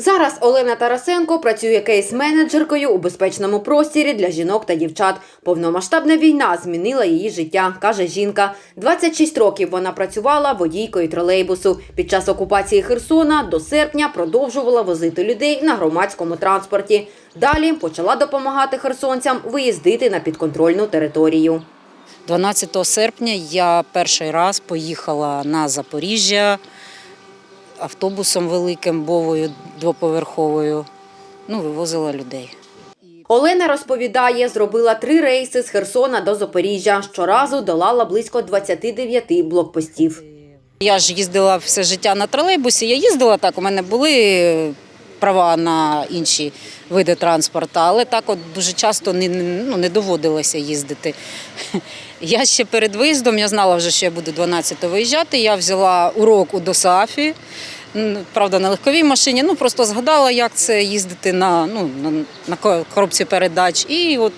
Зараз Олена Тарасенко працює кейс-менеджеркою у безпечному простірі для жінок та дівчат. Повномасштабна війна змінила її життя, каже жінка. 26 років вона працювала водійкою тролейбусу. Під час окупації Херсона до серпня продовжувала возити людей на громадському транспорті. Далі почала допомагати херсонцям виїздити на підконтрольну територію. 12 серпня я перший раз поїхала на Запоріжжя автобусом великим, бовою двоповерховою. Ну, вивозила людей. Олена розповідає, зробила три рейси з Херсона до Запоріжжя. Щоразу долала близько 29 блокпостів. Я ж їздила все життя на тролейбусі. Я їздила так, у мене були права на інші види транспорту, але так от дуже часто не, ну, не доводилося їздити. Я ще перед виїздом, я знала вже, що я буду 12-го виїжджати. Я взяла урок у ДОСАФі, правда, на легковій машині. Ну просто згадала, як це їздити на, ну, на, коробці передач. І от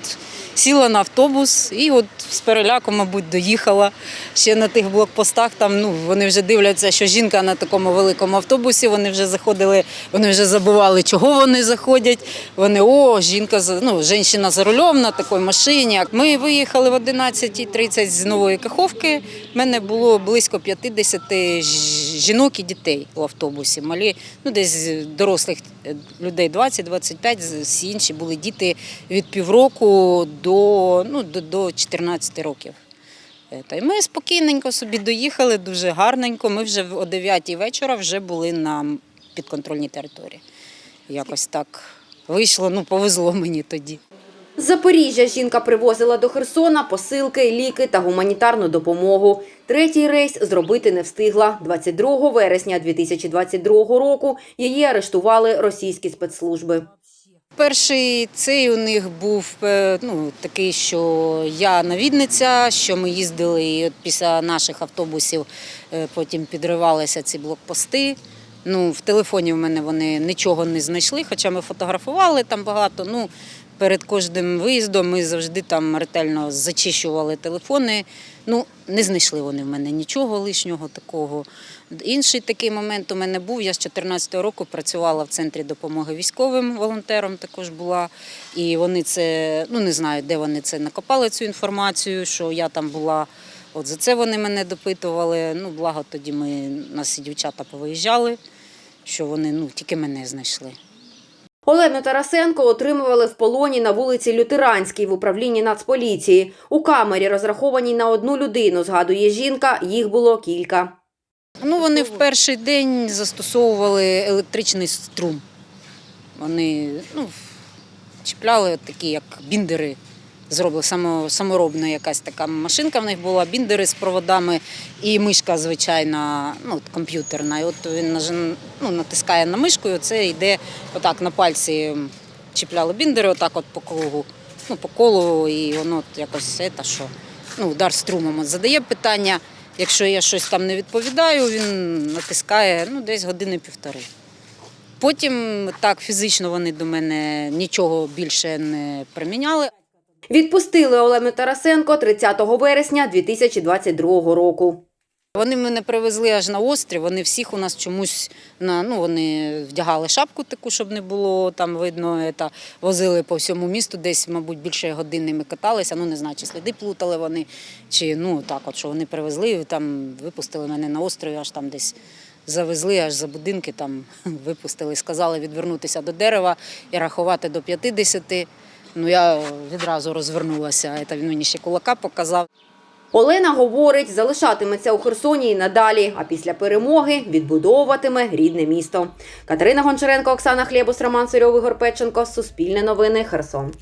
сіла на автобус і от з переляком, мабуть, доїхала ще на тих блокпостах. Там ну вони вже дивляться, що жінка на такому великому автобусі. Вони вже заходили, вони вже забували, чого вони заходять. Вони о, жінка ну, жінка за рулем на такій машині. Ми виїхали в 11.30 з нової каховки. У мене було близько 50 ж- жінок і дітей у автобусі. Малі, ну десь дорослих е, людей 20-25, всі інші були діти від півроку до, ну, до, до 14 років. Е, Та ми спокійненько собі доїхали, дуже гарненько. Ми вже о 9 вечора вже були на підконтрольній території. Якось так вийшло, ну повезло мені тоді. З Запоріжжя жінка привозила до Херсона посилки, ліки та гуманітарну допомогу. Третій рейс зробити не встигла. 22 вересня 2022 року її арештували російські спецслужби. Перший цей у них був е, ну, такий, що я навідниця, що ми їздили і от після наших автобусів е, потім підривалися ці блокпости. Ну, в телефоні в мене вони нічого не знайшли, хоча ми фотографували там багато. Ну, перед кожним виїздом ми завжди там ретельно зачищували телефони. Ну, не знайшли вони в мене нічого лишнього такого. Інший такий момент у мене був. Я з 2014 року працювала в центрі допомоги військовим волонтером. Також була. І вони це, ну не знаю, де вони це накопали цю інформацію, що я там була. От за це вони мене допитували. Ну, благо тоді ми нас і дівчата повиїжджали, що вони ну, тільки мене знайшли. Олену Тарасенко отримували в полоні на вулиці Лютеранській в управлінні Нацполіції. У камері, розрахованій на одну людину, згадує жінка, їх було кілька. Ну, вони в перший день застосовували електричний струм. Вони ну, чіпляли такі, як біндери. Зробили само, саморобна якась така машинка в них була, біндери з проводами і мишка звичайна, ну, комп'ютерна. І от він ну, натискає на мишку, і це йде отак на пальці чіпляли біндери, отак от по кругу, ну, по колу, і воно якось це, та що, ну, удар струмом. От задає питання, якщо я щось там не відповідаю, він натискає ну, десь години півтори. Потім так фізично вони до мене нічого більше не приміняли. Відпустили Олену Тарасенко 30 вересня 2022 року. Вони мене привезли аж на острів. Вони всіх у нас чомусь на ну вони вдягали шапку таку, щоб не було там видно. Та возили по всьому місту. Десь, мабуть, більше години ми каталися. Ну не знаю, чи сліди плутали вони, чи ну так, от що вони привезли. Там випустили мене на острові, аж там десь завезли, аж за будинки там випустили. Сказали відвернутися до дерева і рахувати до 50. Ну я відразу розвернулася. Та він мені ще кулака показав. Олена говорить, залишатиметься у Херсоні і надалі, а після перемоги відбудовуватиме рідне місто. Катерина Гончаренко, Оксана Хлєбус, Роман Ігор Печенко. Суспільне новини. Херсон.